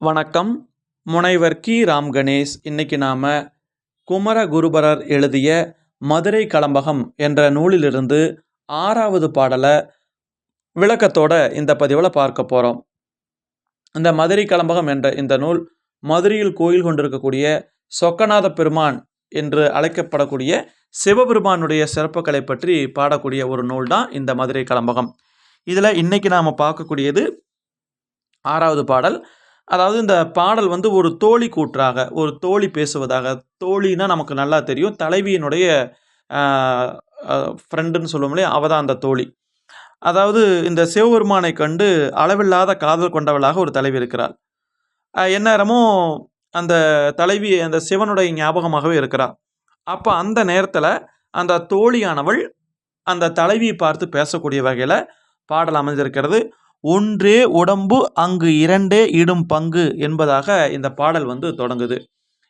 வணக்கம். முனைவர் கி. ராம் கணேஷ். இன்னைக்கு நாம் குமரகுருபரர் எழுதிய மதுரை கலம்பகம் என்ற நூலிலிருந்து ஆறாவது பாடலை விளக்கத்தோட இந்த பதிவில் பார்க்க போகிறோம் இந்த மதுரை கலம்பகம் என்ற இந்த நூல் மதுரையில் கோயில் கொண்டிருக்கக்கூடிய சொக்கநாத பெருமான் என்று அழைக்கப்படக்கூடிய சிவபெருமானுடைய சிறப்புகளை பற்றி பாடக்கூடிய ஒரு நூல் தான் இந்த மதுரை கலம்பகம். இதில் இன்னைக்கு நாம் பார்க்கக்கூடியது ஆறாவது பாடல் அதாவது இந்த பாடல் வந்து ஒரு தோழி கூற்றாக ஒரு தோழி பேசுவதாக. தோழின்னா நமக்கு நல்லா தெரியும். தலைவியினுடைய ஃப்ரெண்டுன்னு சொல்லுவோம் இல்லையா? அவள் தான் அந்த தோழி. அதாவது இந்த சிவபெருமானை கண்டு அளவில்லாத காதல் கொண்டவளாக ஒரு தலைவி இருக்கிறாள். எந்நேரமும் அந்த தலைவி அந்த சிவனுடைய ஞாபகமாகவே இருக்கிறாள் அப்போ அந்த நேரத்தில் அந்த தோழியானவள் அந்த தலைவியை பார்த்து பேசக்கூடிய வகையில் பாடல் அமைஞ்சிருக்கிறது. ஒன்றே உடம்பு அங்கு இரண்டே இடும் பங்கு என்பதாக இந்த பாடல் வந்து தொடங்குது.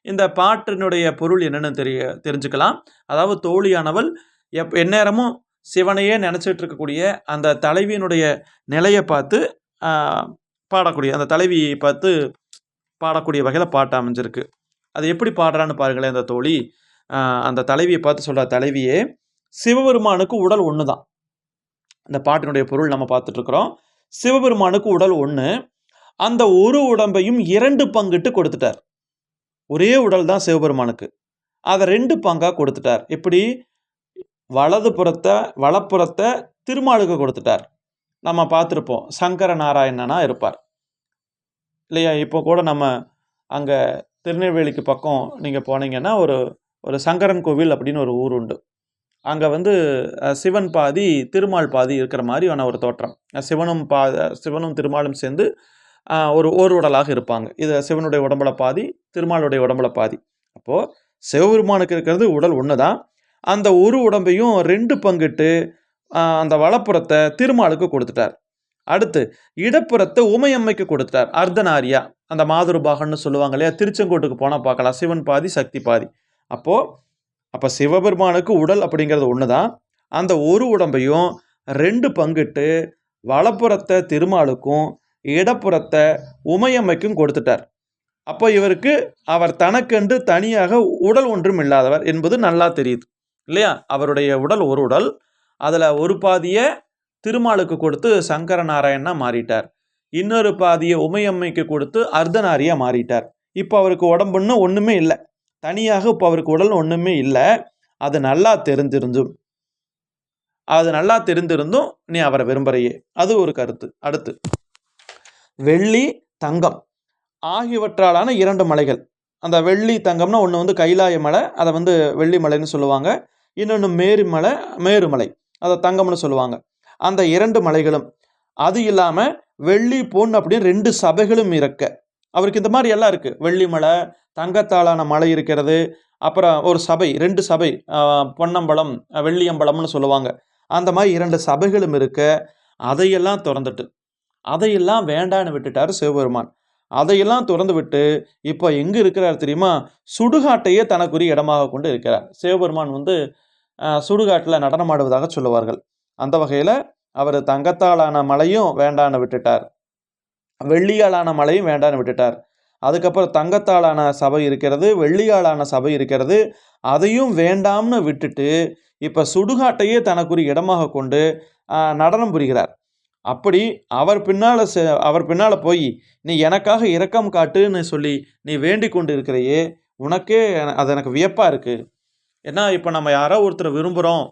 இந்த பாட்டினுடைய பொருள் என்னென்னு தெரிய தெரிஞ்சுக்கலாம். அதாவது தோழியானவள் எப் எந்நேரமும் சிவனையே நினச்சிட்டு இருக்கக்கூடிய அந்த தலைவியினுடைய நிலையை பார்த்து பாடக்கூடிய அந்த தலைவியை பார்த்து பாடக்கூடிய வகையில் பாட்டு அமைஞ்சிருக்கு. அது எப்படி பாடுறான்னு பாருங்களேன் அந்த தோழி. அந்த தலைவியை பார்த்து சொல்கிற தலைவியே சிவபெருமானுக்கு உடல் ஒன்று தான் இந்த பாட்டினுடைய பொருள் நம்ம பார்த்துட்ருக்குறோம் சிவபெருமானுக்கு உடல் ஒன்று அந்த ஒரு உடம்பையும் இரண்டு பங்கிட்டு கொடுத்துட்டார். ஒரே உடல் தான் சிவபெருமானுக்கு. அதை ரெண்டு பங்காக கொடுத்துட்டார். எப்படி? வலது புறத்தை வலப்புறத்தை திருமாலுக்கு கொடுத்துட்டார். நம்ம பார்த்துருப்போம் சங்கர நாராயணனா இருப்பார். இல்லையா? இப்போ கூட நம்ம அங்கே திருநெல்வேலிக்கு பக்கம் நீங்கள் போனீங்கன்னா ஒரு ஒரு சங்கரன் கோவில் அப்படின்னு ஒரு ஊர் உண்டு. அங்கே வந்து சிவன் பாதி திருமால் பாதி இருக்கிற மாதிரியான ஒரு தோற்றம். சிவனும் பா சிவனும் திருமாலும் சேர்ந்து ஒரு ஓர் உடலாக இருப்பாங்க. இது சிவனுடைய உடம்புல பாதி திருமாலுடைய உடம்புல பாதி. அப்போது சிவபெருமானுக்கு இருக்கிறது உடல் ஒன்று தான் அந்த ஒரு உடம்பையும் ரெண்டு பங்கிட்டு அந்த வலப்புறத்தை திருமாலுக்கு கொடுத்துட்டார். அடுத்து இடப்புறத்தை உமையம்மைக்கு கொடுத்துட்டார். அர்த்தநாரியா அந்த மாதுருபாகன்னு சொல்லுவாங்க இல்லையா? திருச்செங்கோட்டுக்கு போனால் பார்க்கலாம். சிவன் பாதி சக்தி பாதி. அப்போது அப்போ சிவபெருமானுக்கு உடல் அப்படிங்கிறது ஒன்று தான் அந்த ஒரு உடம்பையும் ரெண்டு பங்கிட்டு வலப்புறத்தை திருமாலுக்கும் இடப்புறத்தை உமையம்மைக்கும் கொடுத்துட்டார். அப்போ இவருக்கு அவர் தனக்கென்று தனியாக உடல் ஒன்றும் இல்லாதவர் என்பது நல்லா தெரியுது. இல்லையா? அவருடைய உடல் ஒரு உடல். அதில் ஒரு பாதியை திருமாலுக்கு கொடுத்து சங்கர நாராயணாக மாறிட்டார். இன்னொரு பாதியை உமையம்மைக்கு கொடுத்து அர்த்தநாரியாக மாறிட்டார். இப்போ அவருக்கு உடம்புன்னு ஒன்றுமே இல்லை. தனியாக இப்போ அவருக்கு உடல் ஒன்றுமே இல்லை. அது நல்லா தெரிஞ்சிருந்தும் அது நல்லா தெரிந்திருந்தும் நீ அவரை விரும்புறையே. அது ஒரு கருத்து. அடுத்து. வெள்ளி தங்கம். ஆகியவற்றாலான இரண்டு மலைகள். அந்த வெள்ளி தங்கம்னா ஒன்று வந்து கைலாய மலை அதை வந்து வெள்ளி மலைன்னு சொல்லுவாங்க. இன்னொன்று மேருமலை மேருமலை அதை தங்கம்னு சொல்லுவாங்க. அந்த இரண்டு மலைகளும். அது இல்லாமல் வெள்ளி பொன் அப்படின்னு ரெண்டு சபைகளும் இருக்க அவருக்கு இந்த மாதிரி எல்லாம் இருக்குது வெள்ளிமலை தங்கத்தாலான மலை இருக்கிறது அப்புறம் ஒரு சபை ரெண்டு சபை பொன்னம்பலம் வெள்ளியம்பலம்னு சொல்லுவாங்க. அந்த மாதிரி இரண்டு சபைகளும் இருக்க. அதையெல்லாம் திறந்துட்டு அதையெல்லாம் வேண்டான்னு விட்டுட்டார் சிவபெருமான். அதையெல்லாம் திறந்து விட்டு இப்போ எங்கே இருக்கிறார் தெரியுமா? சுடுகாட்டையே தனக்குரிய இடமாக கொண்டு இருக்கிறார். சிவபெருமான் வந்து சுடுகாட்டில் நடனமாடுவதாக சொல்லுவார்கள். அந்த வகையில் அவர் தங்கத்தாலான மலையும் வேண்டான்னு விட்டுட்டார். வெள்ளியாலான மலையும் வேண்டான்னு விட்டுட்டார். அதுக்கப்புறம் தங்கத்தாலான சபை இருக்கிறது வெள்ளியாலான சபை இருக்கிறது. அதையும் வேண்டாம்னு விட்டுட்டு இப்போ சுடுகாட்டையே தனக்குரிய இடமாக கொண்டு நடனம் புரிகிறார். அப்படி அவர் பின்னால் அவர் பின்னால் போய் நீ எனக்காக இரக்கம் காட்டுன்னு சொல்லி நீ வேண்டி கொண்டு இருக்கிறையே உனக்கே அது எனக்கு வியப்பாக இருக்குது ஏன்னா இப்போ நம்ம யாரோ ஒருத்தரை விரும்புகிறோம்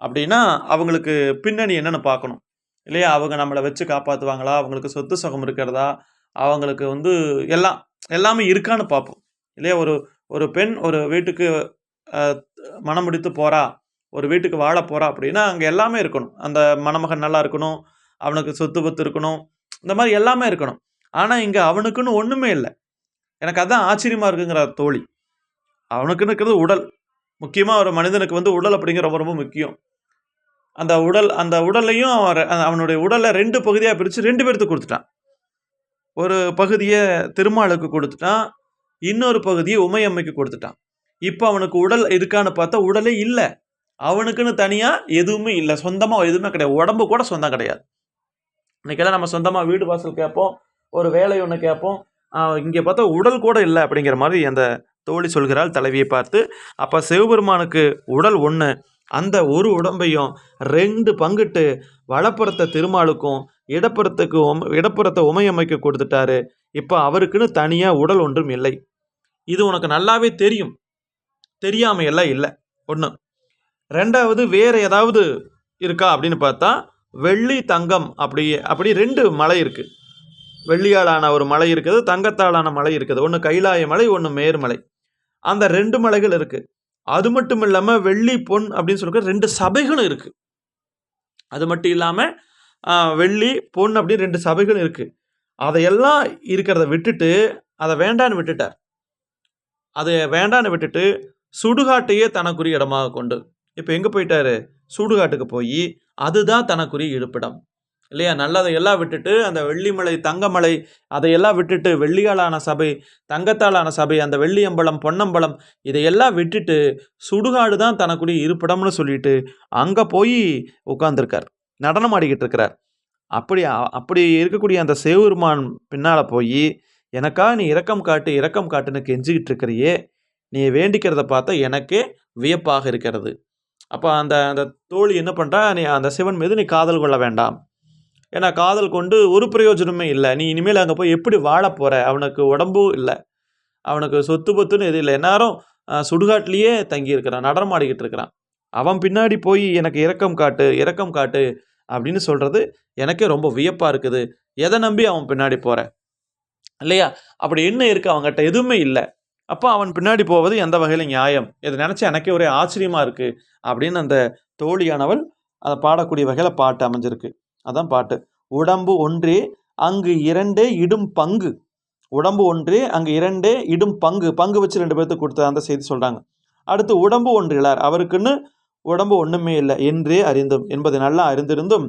அப்படின்னா அவங்களுக்கு பின்னணி என்னென்னு பார்க்கணும். இல்லையா? அவங்க நம்மளை வச்சு காப்பாற்றுவாங்களா அவங்களுக்கு சொத்து சுகம் இருக்கிறதா? அவங்களுக்கு வந்து எல்லாம் எல்லாமே இருக்கான்னு பார்ப்போம். இல்லையா? ஒரு ஒரு பெண் ஒரு வீட்டுக்கு மனம் முடித்து போகிறா ஒரு வீட்டுக்கு வாழ போகிறா அப்படின்னா அங்கே எல்லாமே இருக்கணும். அந்த மணமகன் நல்லா இருக்கணும் அவனுக்கு சொத்து பத்து இருக்கணும் இந்த மாதிரி எல்லாமே இருக்கணும். ஆனால் இங்கே அவனுக்குன்னு ஒன்றுமே இல்லை. எனக்கு அதான் ஆச்சரியமாக இருக்குங்கிற தோழி. அவனுக்குன்னு இருக்கிறது உடல். முக்கியமாக ஒரு மனிதனுக்கு வந்து உடல் அப்படிங்கிற ரொம்ப ரொம்ப முக்கியம். அந்த உடல் அந்த உடலையும் அவன் அவனுடைய உடலை ரெண்டு பகுதியாக பிரித்து ரெண்டு பேர்த்துக்கு கொடுத்துட்டான். ஒரு பகுதியை திருமாலுக்கு கொடுத்துட்டான் இன்னொரு பகுதியை உமையம்மைக்கு கொடுத்துட்டான். இப்போ அவனுக்கு உடல் இருக்கான்னு பார்த்தா உடலே இல்லை. அவனுக்குன்னு தனியாக எதுவுமே இல்லை. சொந்தமாக எதுவுமே கிடையாது. உடம்பு கூட சொந்தம் கிடையாது. இன்னைக்கெல்லாம் நம்ம சொந்தமாக வீடு வாசல் கேட்போம் ஒரு வேலை ஒன்று கேட்போம். இங்கே பார்த்தா உடல் கூட இல்லை அப்படிங்கிற மாதிரி அந்த தோழி சொல்கிறாள் தலைவியை பார்த்து. அப்போ சிவபெருமானுக்கு உடல் ஒன்று அந்த ஒரு உடம்பையும் ரெண்டு பங்கிட்டு வலப்புறத்தை திருமாலுக்கும் இடப்புறத்துக்கு உம இடப்புறத்தை உமையம்மைக்கு கொடுத்துட்டாரு. இப்போ அவருக்குன்னு தனியாக உடல் ஒன்றும் இல்லை. இது உனக்கு நல்லாவே தெரியும். தெரியாமையெல்லாம் இல்லை. ஒன்று ரெண்டாவது வேறு ஏதாவது இருக்கா அப்படின்னு பார்த்தா வெள்ளி தங்கம் அப்படி அப்படி ரெண்டு மலை இருக்குது வெள்ளியாலான ஒரு மலை இருக்குது தங்கத்தாலான மலை இருக்குது. ஒன்று கைலாய மலை ஒன்று மேர்மலை. அந்த ரெண்டு மலைகள் இருக்குது அது மட்டும் இல்லாமல் வெள்ளி பொன் அப்படின்னு சொல்லிட்டு ரெண்டு சபைகளும் இருக்குது அது மட்டும் இல்லாமல் வெள்ளி பொன் அப்படின்னு ரெண்டு சபைகளும் இருக்குது அதையெல்லாம் இருக்கிறத விட்டுட்டு அதை வேண்டான்னு விட்டுட்டார். அதை வேண்டான்னு விட்டுட்டு சுடுகாட்டையே தனக்குரிய இடமாக கொண்டு இப்போ எங்கே போயிட்டாரு? சுடுகாட்டுக்கு போய் அதுதான் தனக்குரிய இருப்பிடம். இல்லையா? நல்லதை எல்லாம் விட்டுட்டு அந்த வெள்ளிமலை தங்கமலை அதையெல்லாம் விட்டுட்டு வெள்ளியாலான சபை தங்கத்தாலான சபை அந்த வெள்ளியம்பலம் பொன்னம்பலம் இதையெல்லாம் விட்டுட்டு சுடுகாடு தான் தனக்குடைய இருப்பிடம்னு சொல்லிட்டு அங்கே போய் உட்காந்துருக்கார் நடனம் ஆடிக்கிட்டு இருக்கிறார். அப்படி அப்படி இருக்கக்கூடிய அந்த சேவருமான் பின்னால் போய் எனக்கா நீ இரக்கம் காட்டு இரக்கம் காட்டுன்னு கெஞ்சிக்கிட்டு இருக்கிறியே நீ வேண்டிக்கிறத பார்த்தா எனக்கே வியப்பாக இருக்கிறது. அப்போ அந்த அந்த தோழி என்ன பண்ணுறா நீ அந்த சிவன் மீது நீ காதல் கொள்ள வேண்டாம். ஏன்னா காதல் கொண்டு ஒரு பிரயோஜனமே இல்லை. நீ இனிமேல் அங்கே போய் எப்படி வாழ போகிற அவனுக்கு உடம்பும் இல்லை. அவனுக்கு சொத்து பொத்துன்னு எதுவும் இல்லை. எல்லாரும் சுடுகாட்டிலேயே தங்கியிருக்கிறான். நடனமாடிக்கிட்டு இருக்கிறான். அவன் பின்னாடி போய் எனக்கு இரக்கம் காட்டு இரக்கம் காட்டு அப்படின்னு சொல்கிறது எனக்கே ரொம்ப வியப்பாக இருக்குது. எதை நம்பி அவன் பின்னாடி போகிறேன் இல்லையா? அப்படி என்ன இருக்குது அவங்ககிட்ட எதுவுமே இல்லை. அப்போ அவன் பின்னாடி போவது எந்த வகையில் நியாயம்? இதை நினச்சி எனக்கே ஒரே ஆச்சரியமாக இருக்குது அப்படின்னு அந்த தோழியானவள் அதை பாடக்கூடிய வகையில் பாட்டு அமைஞ்சிருக்கு. அதான் பாட்டு. உடம்பு ஒன்றே அங்கு இரண்டே இடும் பங்கு. உடம்பு ஒன்றே அங்கு இரண்டே இடும் பங்கு. பங்கு வச்சு ரெண்டு பேர்த்துக்கு கொடுத்த அந்த செய்தி சொல்கிறாங்க அடுத்து உடம்பு ஒன்றிலார். அவருக்குன்னு உடம்பு ஒன்றுமே இல்லை. என்றே அறிந்தும் என்பதை நல்லா அறிந்திருந்தும்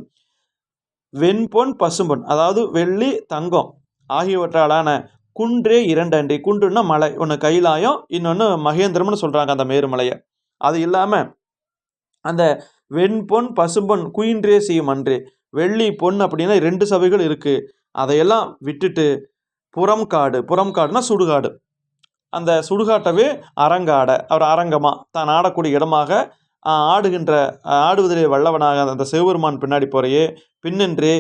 வெண்பொன் பசும்பொன் அதாவது வெள்ளி தங்கம் ஆகியவற்றாலான குன்றே இரண்டன்றி. குன்றுன்னா மலை. ஒன்று கைலாயம் இன்னொன்று மகேந்திரம்னு சொல்கிறாங்க அந்த மேருமலையை. அது இல்லாமல் அந்த வெண்பொன் பசும்பொன் குயின்றே செய்யும் அன்றே. வெள்ளி பொன் அப்படின்னா ரெண்டு சபைகள் இருக்குது அதையெல்லாம் விட்டுட்டு புறம் காடு புறம் காடுனா சுடுகாடு. அந்த சுடுகாட்டவே அரங்காட அவர் அரங்கமாக தான் ஆடக்கூடிய இடமாக ஆடுகின்ற ஆடுவதிலே வல்லவனாக அந்த சிவபெருமான் பின்னாடி போறையே பின்னின்று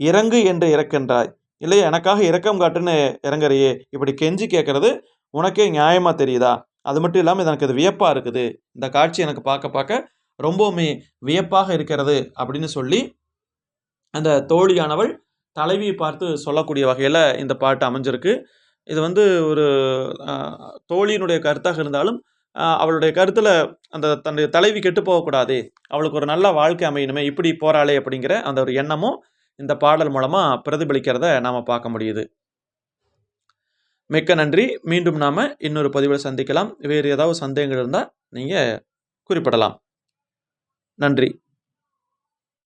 இறங்கு என்று இறக்கின்றாய். இல்லை எனக்காக இறக்கம் காட்டுன்னு இறங்குறையே. இப்படி கெஞ்சி கேட்கறது உனக்கே நியாயமாக தெரியுதா? அது மட்டும் இல்லாமல் எனக்கு இது வியப்பாக இருக்குது. இந்த காட்சி எனக்கு பார்க்க பார்க்க ரொம்பவுமே வியப்பாக இருக்கிறது அப்படின்னு சொல்லி அந்த தோழியானவள் தலைவியை பார்த்து சொல்லக்கூடிய வகையில் இந்த பாட்டு அமைஞ்சிருக்கு. இது வந்து ஒரு தோழியினுடைய கருத்தாக இருந்தாலும் அவளுடைய கருத்தில் அந்த தன்னுடைய தலைவி கெட்டு போகக்கூடாது அவளுக்கு ஒரு நல்ல வாழ்க்கை அமையணுமே இப்படி போகிறாளே அப்படிங்கிற அந்த ஒரு எண்ணமும் இந்த பாடல் மூலமாக பிரதிபலிக்கிறத நாம் பார்க்க முடியுது. மிக்க நன்றி. மீண்டும் நாம் இன்னொரு பதிவில் சந்திக்கலாம். வேறு ஏதாவது சந்தேகங்கள் இருந்தால் நீங்கள் குறிப்பிடலாம். நன்றி.